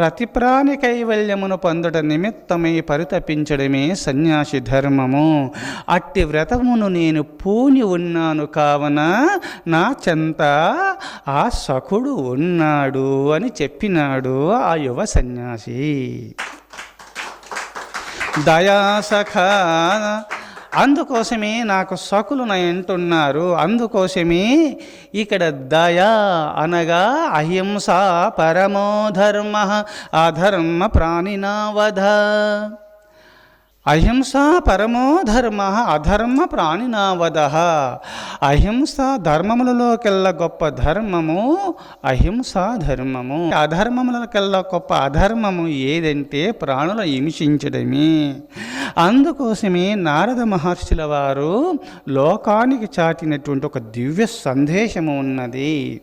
ప్రతి ప్రాణి కైవల్యమును పొందుట నిమిత్తమై పరితపించడమే సన్యాసి ధర్మము. అట్టి వ్రతమును నేను పూని ఉన్నాను కావున నా చెంత ఆ సఖుడు ఉన్నాడు అని చెప్పినాడు ఆ యువ సన్యాసి. దయాసఖ అందుకోసమే నాకు సకులు అంటున్నారు అందుకోసమే ఇక్కడ దయా అనగా అహింస పరమో ధర్మ అధర్మ ప్రాణినావధ. అహింస పరమో ధర్మ అధర్మ ప్రాణినావధ అహింస ధర్మములలోకెల్లా గొప్ప ధర్మము అహింస ధర్మము. అధర్మములకెల్లా గొప్ప అధర్మము ఏదంటే ప్రాణుల హింసించడమే. అందుకోసమే నారద మహర్షుల వారు లోకానికి చాటినటువంటి ఒక దివ్య సందేశము ఉన్నది.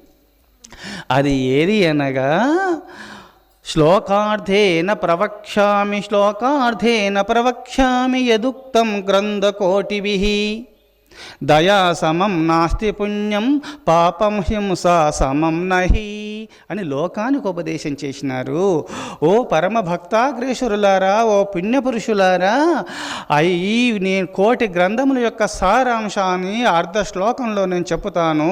అది ఏది అనగా శ్లోకార్థేన ప్రవక్ష్యామి శ్లోకార్థేన ప్రవక్ష్యామి యదుక్తం గ్రంథకోటిభిः. దయా సమం నాస్తి పుణ్యం పాపం హింస సమం నహి అని లోకానికి ఉపదేశం చేసినారు. ఓ పరమ భక్తాగ్రేశ్వరులారా ఓ పుణ్యపురుషులారా అయ్యి నేను కోటి గ్రంథముల యొక్క సారాంశాన్ని అర్ధ శ్లోకంలో నేను చెప్తాను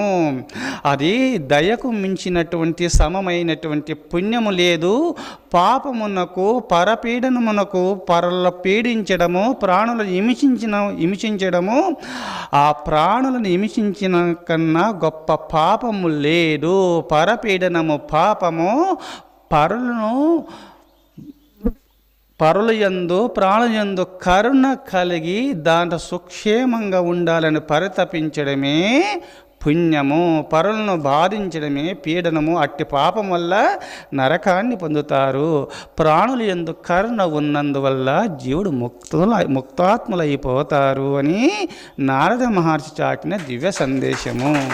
అది దయకు మించినటువంటి సమమైనటువంటి పుణ్యము లేదు. పాపమునకు పరపీడనమునకు పరల పీడించడము ప్రాణులు హింసించిన హింసించడము ఆ ప్రాణులను హింసించిన కన్నా గొప్ప పాపము లేదు. పరపీడనము పాపము పరులను పరుల యందు ప్రాణులందు కరుణ కలిగి దాంట్లో సుక్షేమంగా ఉండాలని పరితపించడమే పుణ్యము పరులను బాధించడమే పీడనము అట్టి పాపం వల్ల నరకాన్ని పొందుతారు. ప్రాణులు ఎందు కరుణ ఉన్నందువల్ల జీవుడు ముక్తుల ముక్తాత్ములైపోతారు అని నారద మహర్షి చాటిన దివ్య సందేశము.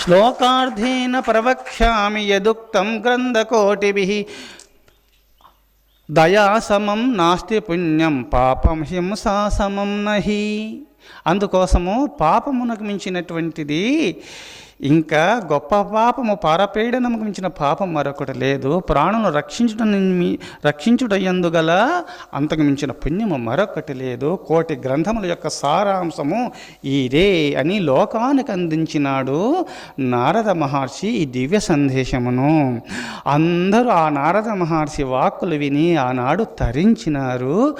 శ్లోకార్థేన ప్రవక్ష్యామి యదుక్తం గ్రంథకోటిభిः. దయా సమం నాస్తి పుణ్యం పాపం హింసా సమం నహి. అందుకోసము పాపమునకు మించినటువంటిది ఇంకా గొప్ప పాపము పరపీడనముకు మించిన పాపం మరొకటి లేదు. ప్రాణులను రక్షించుట రక్షించుటయ్యందు గల అంతకు మించిన పుణ్యము మరొకటి లేదు. కోటి గ్రంథముల యొక్క సారాంశము ఇదే అని లోకానికి అందించినాడు నారద మహర్షి ఈ దివ్య సందేశమును. అందరూ ఆ నారద మహర్షి వాక్కులు విని ఆనాడు తరించినారు.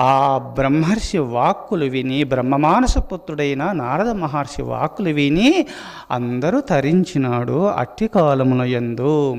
ఆ బ్రహ్మర్షి వాక్కులు విని బ్రహ్మమానస పుత్రుడైన నారద మహర్షి వాక్కులు విని అందరూ తరించినాడు అట్టి కాలమున యందు.